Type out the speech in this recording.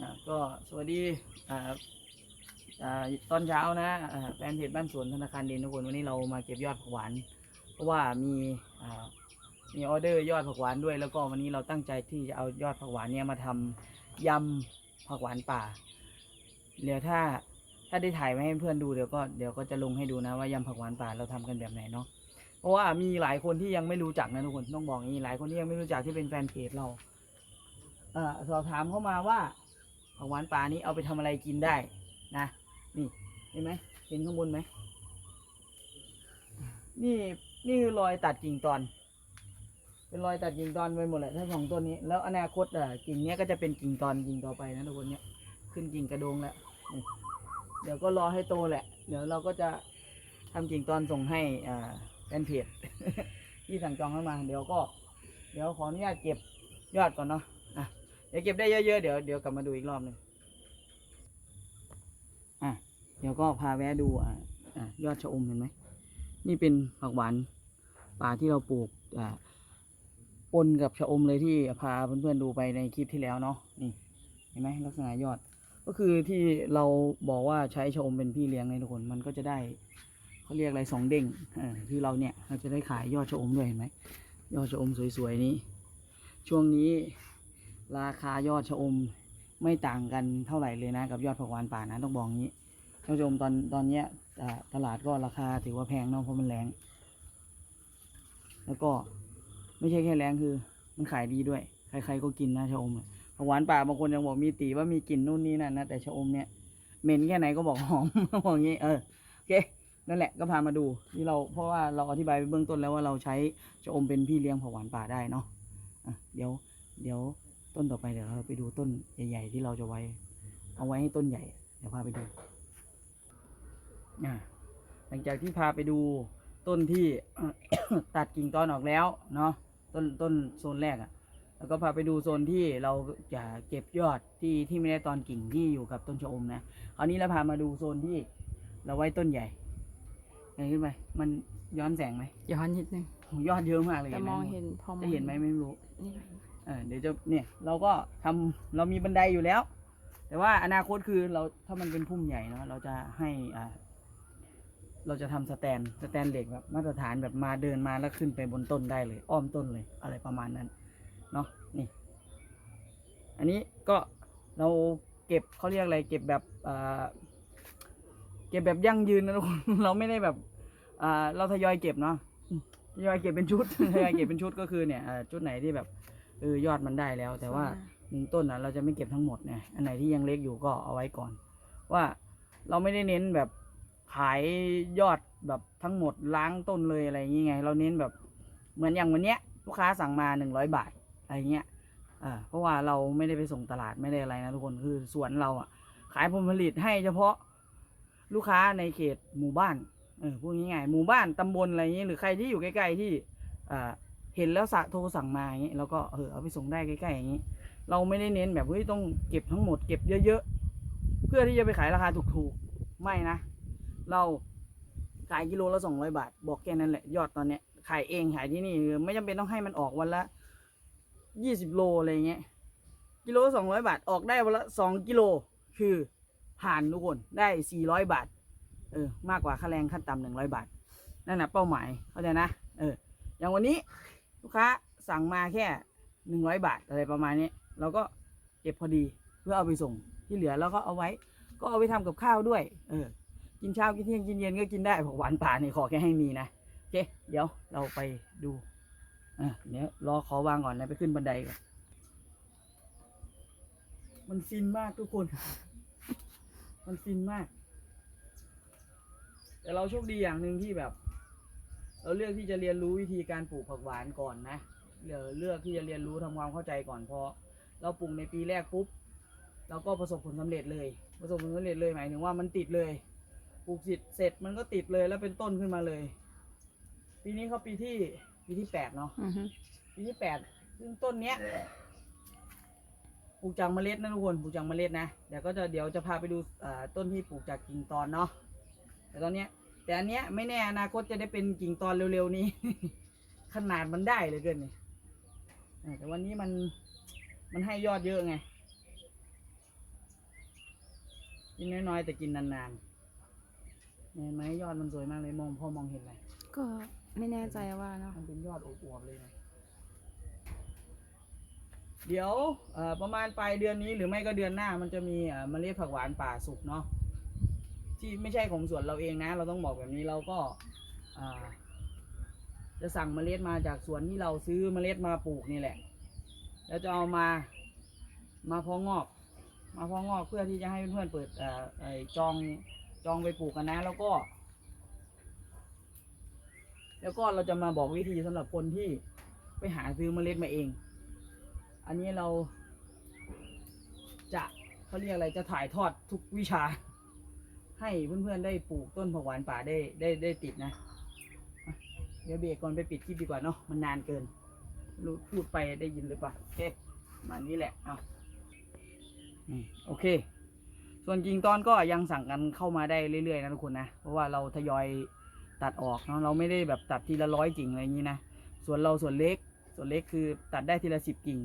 อ่าก็สวัสดีอ่าอ่าตอนเช้านะอ่าแฟนเพจบ้านสวนธนาคารดินทุกคนวันนี้เรามาเก็บยอดผักหวาน เพราะว่ามีอ่ามีออเดอร์ยอดผักหวานด้วย แล้วก็วันนี้เราตั้งใจที่จะเอายอดผักหวานเนี่ยมาทำยำผักหวานป่าเดี๋ยวถ้าถ้าได้ถ่ายไว้ให้เพื่อนดูเดี๋ยวก็เดี๋ยวก็จะลงให้ดูนะว่ายำผักหวานป่าเราทำกันแบบไหนเนาะ เพราะว่ามีหลายคนที่ยังไม่รู้จักนะทุกคนต้องบอกอย่างนี้หลายคนที่ยังไม่รู้จักที่เป็นแฟนเพจเรา เอ่อสอบถามเข้ามาว่า ผักหวานป่านี้เอาไปทำอะไรกินได้นะนี่เห็นไหมเห็นข้างบนไหมนี่นี่คือรอยตัดกิ่งตอน เป็นรอยตัดกิ่งตอนไปหมดเลยทั้งสองต้นนี้ แล้วอนาคตอะกิ่งเนี้ยก็จะเป็นกิ่งตอนกิ่งต่อไปนะทุกคนเนี้ยขึ้นกิ่งกระโดงแล้วเดี๋ยวก็รอให้โตแหละ เดี๋ยวเราก็จะทำกิ่งตอนส่งให้อ่าแฟนเพจที่สั่งจองเข้ามา เดี๋ยวก็ เดี๋ยวขออนุญาตเก็บยอดก่อนเนาะ ดี๋ยวเก็บได้เยอะๆเดี๋ยวเดี๋ยวกลับมาดูอีกรอบหนึ่งอะเดี๋ยวก็พาแวะดูอะอะยอดชะอมเห็นไหมนี่เป็นผักหวานป่าที่เราปลูกอ่าปนกับชะอมเลยที่พาเพื่อนๆดูไปในคลิปที่แล้วเนาะนี่เห็นไหมลักษณะยอด ก็คือที่เราบอกว่าใช้ชะอมเป็นพี่เลี้ยงในทุกคนมันก็จะได้เขาเรียกอะไรสองเด้งเออที่เราเนี่ยเราจะได้ขายยอดชะอมด้วยเห็นไหมยอดชะอมสวยๆนี้ ช่วงนี้ ราคายอดชะอมไม่ต่างกันเท่าไหร่เลยนะกับยอดผักหวานป่านะต้องบอกงี้ท่านผู้ชมตอนตอนเนี้ยตลาดก็ราคาถือว่าแพงเนาะเพราะมันแรงแล้วก็ไม่ใช่แค่แรงคือ มันขายดีด้วย ใครๆก็กินนะชะอมผักหวานป่าบางคนยังบอกมีตีว่ามีกลิ่นนู่นนี่นั่นนะแต่ชะอมเนี่ยเหม็นแค่ไหนก็บอกหอมบอกงี้เออโอเคนั่นแหละก็พามาดูที่เราเพราะว่าเราอธิบายไปเบื้องต้นแล้วว่าเราใช้ชะอมเป็นพี่เลี้ยงผักหวานป่าได้เนาะะเดี๋ยวเดี๋ยว ต้นต่อไปเดี๋ยวเราไปดูต้นใหญ่ ๆ ที่เราจะไว้ เอาไว้ให้ต้นใหญ่ เดี๋ยวพาไปดูอ่าหลังจากที่พาไปดูต้นที่ตัดกิ่งตอนออกแล้วเนาะต้นต้นโซนแรกอะ่ะ แล้วก็พาไปดูโซนที่เราจะเก็บยอดที่ที่ไม่ได้ตอนกิ่งที่อยู่กับต้นชะอมนะคราวนี้เราพามาดูโซนที่เราไว้ต้นใหญ่ไงขึ้นไปมันย้อนแสงไหมย้อนนิดนึงโหยอดเยอะมากเลยแต่ไหมองเห็นพอมองจะเห็นไหมไม่รู้นี่ไง เดี๋ยวจะเนี่ยเราก็ทำเรามีบันไดอยู่แล้ว แต่ว่าอนาคตคือเราถ้ามันเป็นพุ่มใหญ่เนาะเราจะให้อ่าเราจะทำสแตนสแตนเหล็กแบบมาตรฐานแบบมาเดินมาแล้วขึ้นไปบนต้นได้เลย อ้อมต้นเลยอะไรประมาณนั้นเนาะนี่ อันนี้ก็เราเก็บเขาเรียกอะไร เก็บแบบอ่าเก็บแบบยั่งยืนนะทุกคนเราไม่ได้แบบอ่าเราทยอยเก็บเนาะทยอยเก็บเป็นชุดทยอยเก็บเป็นชุดก็คือเนี่ยชุดไหนที่แบบ เออยอดมันได้แล้ว แต่ว่าหนึ่งต้นอะเราจะไม่เก็บทั้งหมดเนี่ยอันไหนที่ยังเล็กอยู่ก็เอาไว้ก่อน ว่าเราไม่ได้เน้นแบบขายยอดแบบทั้งหมดล้างต้นเลยอะไรอย่างเงี้ยเราเน้นแบบเหมือนอย่างวันเนี้ยลูกค้าสั่งมาหนึ่งร้อยบาทอะไรเงี้ยอ่าเพราะว่าเราไม่ได้ไปส่งตลาดไม่ได้อะไรนะทุกคนคือสวนเราอะ ขายผลผลิตให้เฉพาะลูกค้าในเขตหมู่บ้านเออพูดง่ายๆหมู่บ้านตำบลอะไรอย่างเงี้ยหรือใครที่อยู่ใกล้ๆที่อ่า เห็นแล้วสะโทรสั่งมาอย่างนี้แล้วก็เออเอาไปส่งได้ใกล้ๆอย่างนี้ เราไม่ได้เน้นแบบเฮ้ยต้องเก็บทั้งหมดเก็บเยอะๆ เพื่อที่จะไปขายราคาถูกๆ ไม่นะ เราขายกิโลละสองร้อยบาท บอกแค่นั้นแหละยอดตอนเนี้ยขายเองขายที่นี่ไม่จำเป็นต้องให้มันออกวันละยี่สิบโลอะไรเงี้ยกิโลสองร้อยบาทออกได้วันละสองกิโลคือผ่านทุกคนได้สี่ร้อยบาทเออมากกว่าค่าแรงขั้นต่ำหนึ่งร้อยบาท นั่นนะเป้าหมายเข้าใจนะเอออย่างวันนี้ ลูกค้าสั่งมาแค่หนึ่งร้อยบาทอะไรประมาณนี้เราก็เก็บพอดีเพื่อเอาไปส่งที่เหลือเราก็เอาไว้ ก็เอาไปทำกับข้าวด้วย เออ กินเช้ากินเที่ยงกินเย็นก็กินได้ผักหวานป่านี่ขอแค่ให้มีนะโอเคเดี๋ยวเราไปดูอะเดี๋ยวรอขอวางก่อนนะไปขึ้นบันไดก่อนมันฟินมากทุกคน มันฟินมาก แต่เราโชคดีอย่างหนึ่งที่แบบ เราเลือกที่จะเรียนรู้วิธีการปลูกผักหวานก่อนนะเลือกเลือกที่จะเรียนรู้ทำความเข้าใจก่อนพอเราปลูกในปีแรกปุ๊บเราก็ประสบผลสำเร็จเลย ประสบผลสำเร็จเลยหมายถึงว่ามันติดเลยปลูกเสร็จเสร็จมันก็ติดเลยแล้วเป็นต้นขึ้นมาเลย ปีนี้เขาปีที่ปีที่แปดเนาะอือฮึปีที่แปดซึ่งต้นเนี้ยปลูกจากเมล็ดนะทุกคนปลูกจากเมล็ดนะเดี๋ยวก็จะเดี๋ยวจะพาไปดูอ่าต้นที่ปลูกจากกิ่งตอนเนาะแต่ตอนเนี้ย แต่อันเนี้ยไม่แน่อนาคตจะได้เป็นกิ่งตอนเร็วๆนี้ ขนาดมันได้เหลยเกินนี่อ่าแต่วันนี้มันมันให้ยอดเยอะไง กินน้อยๆแต่กินนานๆเห็นไหมยอดมันสวยมากเลยมองพอมองเห็นไหมก็ไม่แน่ใจว่าเนาะมันเป็นยอดอวบๆเลยนะเดี๋ยวเอ่อประมาณปลายเดือนนี้หรือไม่ก็เดือนหน้ามันจะมีเอ่อเมล็ดผักหวานป่าสุกเนาะ ที่ไม่ใช่ของสวนเราเองนะ เราต้องบอกแบบนี้เราก็าจะสั่งเมล็ดมาจากสวนที่เราซื้อเมล็ดมาปลูกนี่แหละ แล้วจะเอามามาพองอก มาพองอกเพื่อที่จะให้เพื่อนๆเปิดออจองจองไปปลูกกันนะ แล้วก็ แล้วก็เราจะมาบอกวิธีสำหรับคนที่ไปหาซื้อเมล็ดมาเอง อันนี้เราจะเขาเรียกอะไรจะถ่ายทอดทุกวิชา ให้เพื่อนๆได้ปลูกต้นผักหวานป่าได้ได้ได้ติดนะ เดี๋ยวเบรกก่อนไปปิดคลิปดีกว่าเนาะมันนานเกินรู้พูดไปได้ยินหรือเปล่าโอเคมานี้แหละเอาโอเค ส่วนจริงตอนก็ยังสั่งกันเข้ามาได้เรื่อยๆนะทุกคนนะ เพราะว่าเราทยอยตัดออกเนาะเราไม่ได้แบบตัดทีละร้อยกิ่งอะไรอย่างนี้นะส่วนเราส่วนเล็ก ส่วนเล็กคือตัดได้ทีละสิบกิ่ง